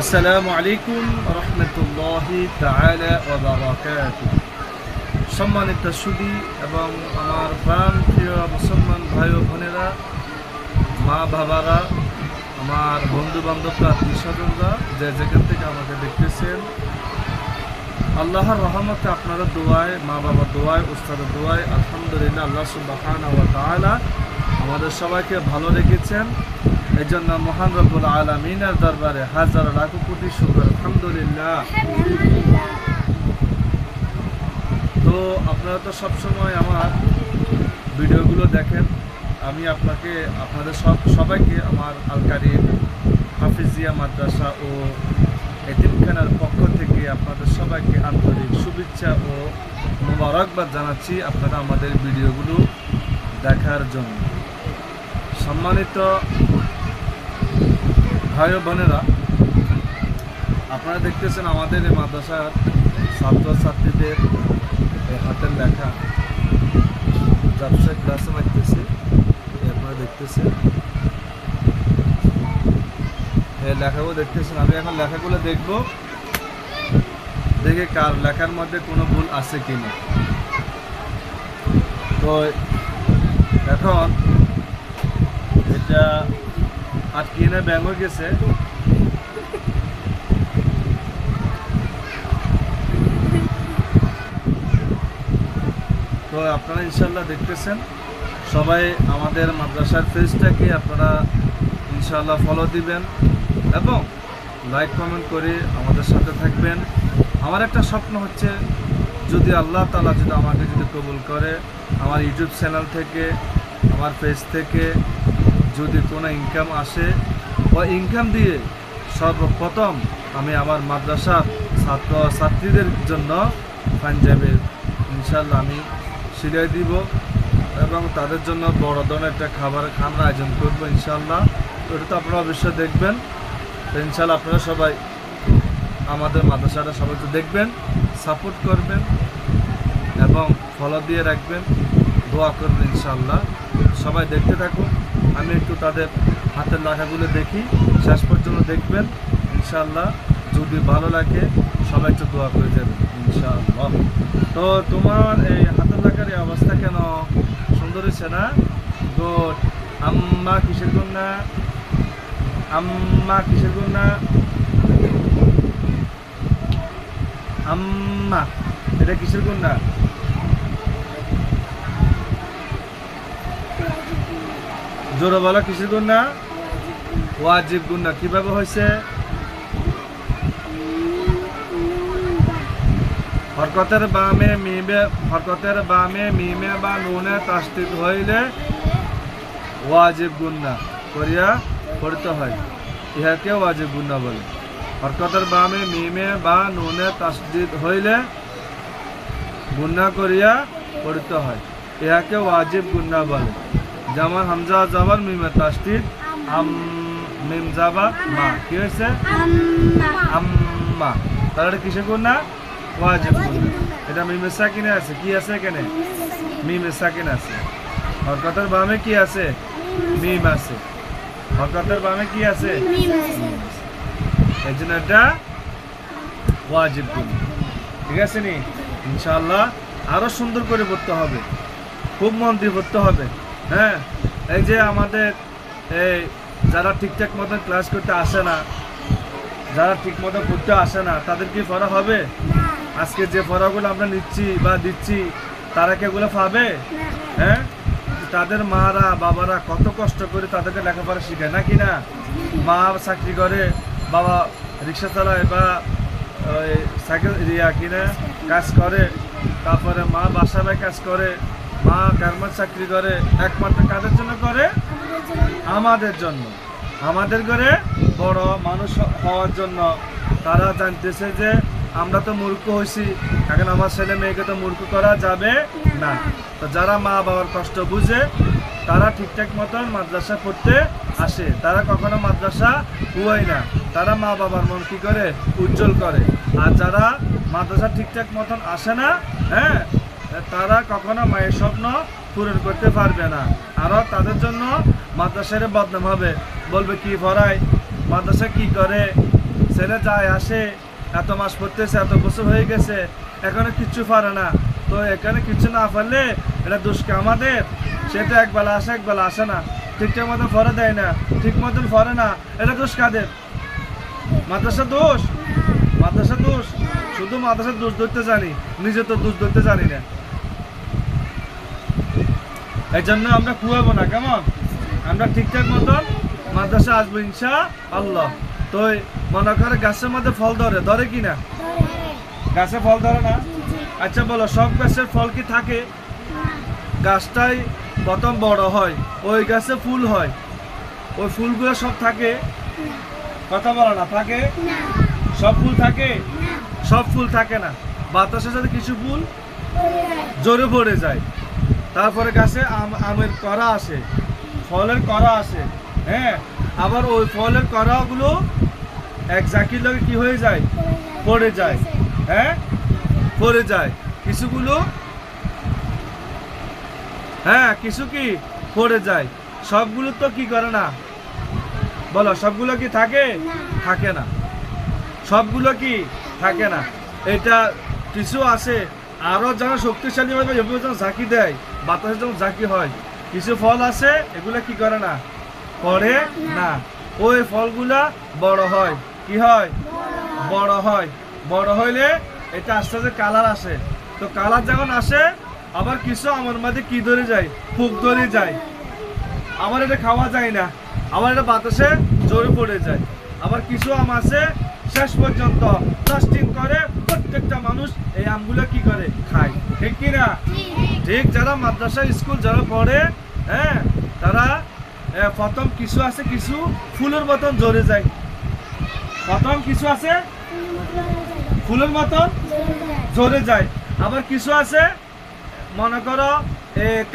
আসসালামু আলাইকুম রহমতুল্লাহ সম্মানিত সুদী এবং আমার প্রাণ প্রিয় মুসলমান ভাই ও বোনেরা, মা বাবারা, আমার বন্ধু বান্ধবরা স্বজনরা যে যেখান থেকে আমাকে দেখতেছেন, আল্লাহর রহমতে আপনারা দোয়ায়, মা বাবা দোয়ায়, উস্তাদের দোয়ায়, আলহামদুলিল্লাহ, আল্লাহ তাআলা আমাদের সবাইকে ভালো রেখেছেন। এই জন্য মহান রব্বুল আলমিনের দরবারে হাজার লাখ কোটি শুক্র, আলহামদুলিল্লাহ। তো আপনারা তো সবসময় আমার ভিডিওগুলো দেখেন। আমি আপনাকে, আপনাদের সব, সবাইকে আমার আলকারির হাফিজিয়া মাদ্রাসা ও এতিমখানার পক্ষ থেকে আপনাদের সবাইকে আন্তরিক শুভেচ্ছা ও মোবারকবাদ জানাচ্ছি আপনারা আমাদের ভিডিওগুলো দেখার জন্য। সম্মানিত ভাই ও বোনেরা, আপনারা দেখতেছেন আমাদের এই মাদ্রাসার ছাত্রছাত্রীদের হাতের লেখা। ব্যবসায় ক্লাসে মারতেছে আপনারা দেখতেছেন। লেখাগুলো দেখতেছেন, আমি এখন লেখাগুলো দেখব। দেখে কার লেখার মধ্যে কোনো ভুল আছে কি না তো এখন এটা আটকে এনে ব্যাঙ্গ গেছে। তো আপনারা ইনশাল্লাহ দেখতেছেন, সবাই আমাদের মাদ্রাসার পেজটাকে আপনারা ইনশাল্লাহ ফলো দিবেন এবং লাইক কমেন্ট করে আমাদের সাথে থাকবেন। আমার একটা স্বপ্ন হচ্ছে, যদি আল্লাহ তালা যদি আমাকে যদি কবুল করে, আমার ইউটিউব চ্যানেল থেকে, আমার পেজ থেকে যদি কোনো ইনকাম আসে ও ইনকাম দিয়ে সর্বপ্রথম আমি আমার মাদ্রাসার ছাত্র ছাত্রীদের জন্য পাঞ্জাবের ইনশাল্লাহ আমি সিলাই দিব এবং তাদের জন্য বড় ধরনের একটা খাবার খানার আয়োজন করব ইনশাল্লাহ ওটা তো আপনারা অবশ্যই দেখবেন। ইনশাল্লাহ আপনারা সবাই আমাদের মাদ্রাসাটা সবাই তো দেখবেন সাপোর্ট করবেন এবং ফলো দিয়ে রাখবেন, দোয়া করবেন ইনশাল্লাহ সবাই দেখতে থাকুন। আমি একটু তাদের হাতের লেখাগুলো দেখি। শেষ পর্যন্ত দেখবেন ইনশাল্লাহ যদি ভালো লাগে, সবাই একটু দোয়া করে যাবেন, ইনশাআল্লাহ। তো তোমার এই হাতের লেখার এই অবস্থা কেন? সুন্দর হয়েছে না? গুড আম্মা কিসের গুন্না আম্মা কিসের গুন্না আম্মা, এটা কিসের গুন্না জোরে বলো, কিসের গুন্না? ওয়াজিব গুন্না, কীভাবে হয়েছে? হরকতের বামে মিমে, হরকতের বামে মিমে বা নুনে তাস্তিক হইলে ওয়াজিব গুন্না করিয়া পড়তে হয়। ইহাকে ওয়াজিব গুন্না বলে। হরকতের বামে মিমে বা নুনে তাসদিদ হইলে গুন্না করিয়া পড়তে হয়। ইহাকে ওয়াজিব গুন্না বলে। যেমন হামজা জাবার মিমে তাসদিদ আম মিম জাবা মা। কি হয়েছে? আম্মা। তাহলে কিসে গুন্না ওয়াজিব গুন্না এটা মিমে সাকিনে আছে। কি আছে এখানে? মিমে সাকিন। আছে। হরকতের বামে কি আছে? মিম আছে। হরকতের বামে কি আছে? এই জন্য এটা ওয়াজিব ঠিক আছে নি? ইনশাআল্লাহ আরও সুন্দর করে পড়তে হবে। খুব মন দিয়ে পড়তে হবে। হ্যাঁ এই যে আমাদের এই যারা ঠিকঠাক মতন ক্লাস করতে আসে না যারা ঠিক মতো পড়তে আসে না তাদের কি পড়া হবে? আজকে যে পড়াগুলো আমরা নিচ্ছি বা দিচ্ছি তারা কি এগুলো পাবে? হ্যাঁ? তাদের মারা বাবারা কত কষ্ট করে তাদেরকে লেখাপড়া শেখায় নাকি না? মা চাকরি করে বাবা রিক্সা চালায় বা ওই সাইকেল ইয়া কিনে কাজ করে তারপরে মা বাসায় কাজ করে মা গার্মেন্টস চাকরি করে, একমাত্র কাদের জন্য করে? আমাদের জন্য। আমাদের ঘরে বড় মানুষ হওয়ার জন্য। তারা জানতেছে যে আমরা তো মূর্খ হয়েছি এখন আমার ছেলে মেয়েকে তো মূর্খ করা যাবে না। তো যারা মা বাবার কষ্ট বুঝে, তারা ঠিকঠাক মতন মাদ্রাসা পড়তে আসে। তারা কখনো মাদ্রাসা হুয়াই না। তারা মা বাবার মন কি করে? উজ্জ্বল করে। আর যারা মাদ্রাসা ঠিকঠাক মতন আসে না হ্যাঁ তারা কখনো মায়ের স্বপ্ন পূরণ করতে পারবে না। আরও তাদের জন্য মাদ্রাসারে বদনাম হবে। বলবে, কি পড়ায় মাদ্রাসা কি করে? ছেলে যায়, আসে, এত মাস পড়তেছে, এত বছর হয়ে গেছে, এখনও কিচ্ছু পারে না। তো এখানে কিছু না পারলে এটা দুষ্কে আমাদের? সেটা একবেলা আসে একবেলা আসে না। ঠিকঠাক মতন ফরে দেয় না, ঠিক মতন ফরে না, এটা দোষ কাদের? মাদ্রাসা দোষ? মাদ্রাসা দোষ? শুধু মাদ্রাসার দোষ ধরতে জানি, নিজে তো দোষ ধরতে জানি না। এই জন্য আমরা কুয়াবো না, কেমন? আমরা ঠিকঠাক মতন মাদ্রাসা আসব ইনশা আল্লাহ। তো মনে করে গাছের মধ্যে ফল ধরে ধরে কি না? গাছে ফল ধরে না? আচ্ছা বলো, সব গাছের ফল কি থাকে? গাছটাই প্রথম বড় হয়, ওই গাছে ফুল হয়। ওই ফুলগুলো সব থাকে? কথা বলো না, থাকে? সব ফুল থাকে? সব ফুল থাকে না। বাতাসের সাথে কিছু ফুল, জোরে পড়ে যায়। তারপরে গাছে আম- আমের করা আসে, ফলের করা আসে হ্যাঁ? আবার ওই ফলের করাগুলো এক জাকির লগে কি হয়ে যায়? পড়ে যায় হ্যাঁ? পড়ে যায়। কিছুগুলো হ্যাঁ কিছু কি পড়ে যায়। সবগুলো তো কি করে না? বলো, সবগুলো কি থাকে? থাকে না। সবগুলো কি থাকে না? এটা কিছু আছে আরও যারা শক্তিশালী হবে যখন ঝাঁকি দেয়। বাতাসে যখন ঝাঁকি হয়, কিছু ফল আছে, এগুলো কি করে না? পড়ে না। ওই ফলগুলা বড় হয়। কি হয়? বড় হয়। বড় হইলে এটা আস্তে আস্তে কালার আসে। তো কালার যখন আসে, আবার কিছু আমার মাঝে কি ধরে যায়? ফুক ধরে যায়। আমার এটা খাওয়া যায় না। আমার এটা বাতাসে জোরে পড়ে যায়। আবার কিছু আম আছে, শেষ পর্যন্ত লাস্টিং করে প্রত্যেকটা মানুষ এই আমগুলো কি করে? খায়। ঠিক কি না ঠিক, যারা মাদ্রাসা স্কুল যারা পড়ে হ্যাঁ তারা প্রথম কিছু আছে কিছু ফুলের মতন জোরে যায়। প্রথম কিছু আছে ফুলের মতন জোরে যায়। আবার কিছু আছে, মনে করো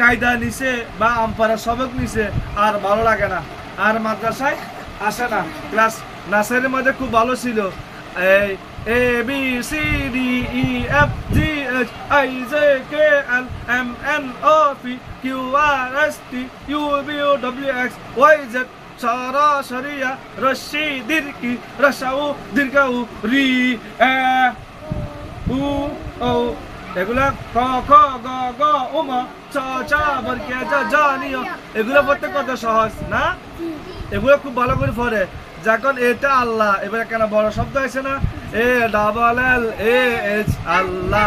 কায়দা নিছে বা আম্পারা সবক নিছে, আর ভালো লাগে না। আর মাদ্রাসায় আসে না। ক্লাস নার্সারির মধ্যে খুব ভালো ছিল। এই, A, B, C, D, E, F, G I J K L M N O P Q R S T U V O W X Y Z সরাসরিয়া রশ্মি দীর্ঘি রসাউ দীর্ঘাউ রি এ উ ও এগুলা ক খ গ গ উম চ চ বর্গে জ জ নিয় এগুলো পড়তে কত সহজ না এগুলো খুব ভালো করে পড়ে যখন এটা আল্লাহ এবারে কেন বড় শব্দ আছে না এ ডাবল এল এ এইচ আল্লাহ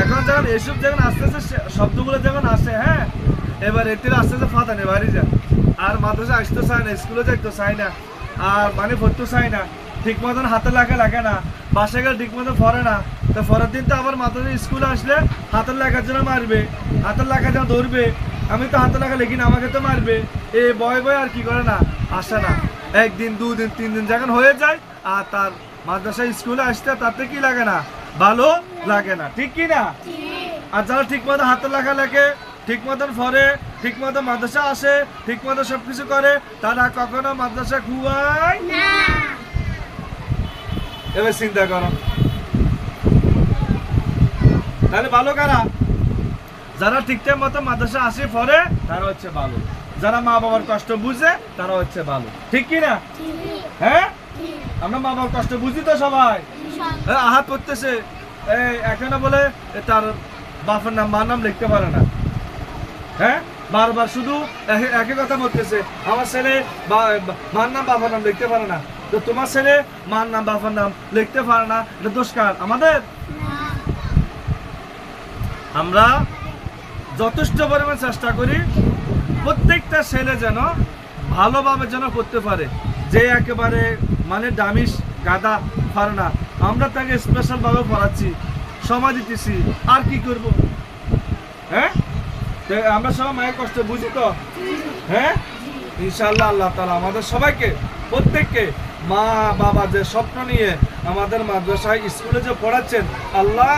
এখন যখন এসব যখন আস্তে আস্তে শব্দগুলো যখন আসে হ্যাঁ এবার এটির আস্তে আস্তে ফাতা নেই বাড়ি যা। আর মাদ্রাসা আসতে চায় না, স্কুলে যাইতে চায় না, আর মানে পড়তে চায় না, ঠিক মতন হাতে লাগে লাগে না বাসায় গেলে ঠিক মতন ফরে না। তো ফরের দিন তো আবার মাদ্রাসা স্কুলে আসলে হাতের লেখার জন্য মারবে, হাতের লেখার জন্য ধরবে, আমি তো হাতের লেখা লিখি না, আমাকে তো মারবে। এ বয় বয় আর কি করে না, আসে না। একদিন, দুদিন তিন দিন যখন হয়ে যায়, আর তার মাদ্রাসা স্কুলে আসতে তাতে কি লাগে না? ভালো লাগে না। ঠিক কি না আর যারা ঠিক মতো হাতে লেখা লেখে ঠিক মতন ফরে ঠিক মতো মাদ্রাসা আসে ঠিক মতো সবকিছু করে তারা কখনো মাদ্রাসা খুয়ায় এবার চিন্তা করো। তাহলে ভালো কারা? যারা ঠিকঠাক মতো মাদ্রাসা আসে পরে তারা হচ্ছে ভালো। যারা মা বাবার কষ্ট বুঝে তারা হচ্ছে ভালো। ঠিক কি না হ্যাঁ? আমরা মা বাবার কষ্ট বুঝি তো সবাই। আহাত করতেছে। এখানে বলে তার বাপের নাম, মার নাম লিখতে পারে না। হ্যাঁ? বারবার শুধু একই কথা বলতেছে। আমার ছেলে মার নাম বাবার নাম লিখতে পারে না। তো তোমার ছেলে, মার নাম বাবার নাম লিখতে পারে না। এটা দোষ কার? আমাদের? আমরা যথেষ্ট পরিমাণ চেষ্টা করি প্রত্যেকটা ছেলে যেন ভালোভাবে যেন করতে পারে। যে একেবারে মানে ডামিস গাদা পারে না। আমরা তাকে স্পেশাল ভাবে পড়াচ্ছি। সময় দিতেছি আর কি করব? হ্যাঁ? আমরা সবাই মায়ের কষ্ট বুঝি তো? হ্যাঁ? ইনশাল্লাহ আল্লাহ তালা আমাদের সবাইকে, প্রত্যেককে, মা, বাবা যে স্বপ্ন নিয়ে আমাদের মাদ্রাসায়, স্কুলে যে পড়াচ্ছেন, আল্লাহ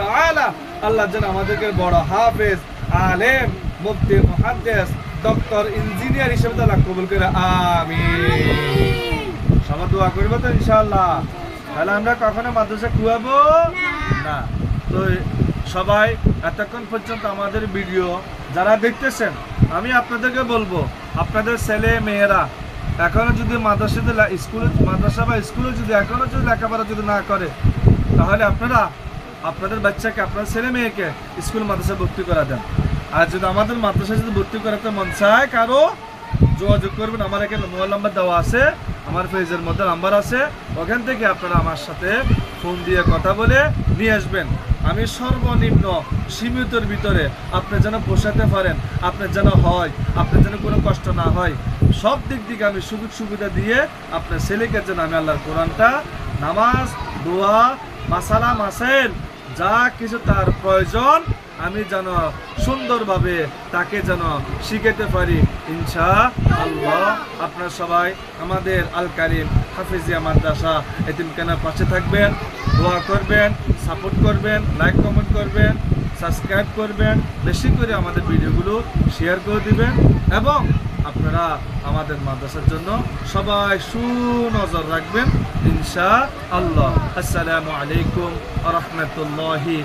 তাআলা, আল্লাহ যেন আমাদেরকে বড় হাফেজ, আলেম, মুফতি, মুহাদ্দিস ডক্টর ইঞ্জিনিয়ার হিসেবে তারা কবুল করে, আমিন। সবাই দোয়া করব তো ইনশাল্লাহ তাহলে আমরা কখনো মাদ্রাসা খুয়াবো? না। তো সবাই এতক্ষণ পর্যন্ত আমাদের ভিডিও যারা দেখতেছেন আমি আপনাদেরকে বলব আপনাদের ছেলে মেয়েরা এখনও যদি মাদ্রাসাতে স্কুলে মাদ্রাসা বা স্কুলে যদি এখনও যদি লেখাপড়া যদি না করে তাহলে আপনারা আপনাদের বাচ্চাকে আপনার ছেলে মেয়েকে স্কুল মাদ্রাসায় ভর্তি করা দেন। আর যদি আমাদের মাদ্রাসায় যদি ভর্তি করাতে মন চায় কারও যোগাযোগ করবেন আমার এখানে মোবাইল নাম্বার দেওয়া আছে। আমার পেজের মধ্যে নাম্বার আছে, ওখান থেকে আপনারা আমার সাথে ফোন দিয়ে কথা বলে নিয়ে আসবেন। আমি সর্বনিম্ন সীমিতর ভিতরে আপনি যেন পোষাতে পারেন, আপনি যেন হয় আপনার যেন কোনো কষ্ট না হয়, সব দিক থেকে আমি সুযোগ সুবিধা দিয়ে আপনার ছেলেকে যেন আমি আল্লাহর কোরআনটা নামাজ, দোয়া মাসালা মাসেল যা কিছু তার প্রয়োজন আমি যেন সুন্দরভাবে তাকে যেন শিখাতে পারি। ইনশা আল্লাহ আপনার সবাই আমাদের আল কারিম হাফিজিয়া মাদ্রাসা এতিমখানার পাশে থাকবেন। দোয়া করবেন, সাপোর্ট করবেন, লাইক, কমেন্ট করবেন, সাবস্ক্রাইব করবেন। বেশি করে আমাদের ভিডিওগুলো শেয়ার করে দিবেন এবং আপনারা আমাদের মাদ্রাসার জন্য সবাই সুনজর রাখবেন। ইনশা আল্লাহ আসসালামু আলাইকুম রহমতুল্লাহি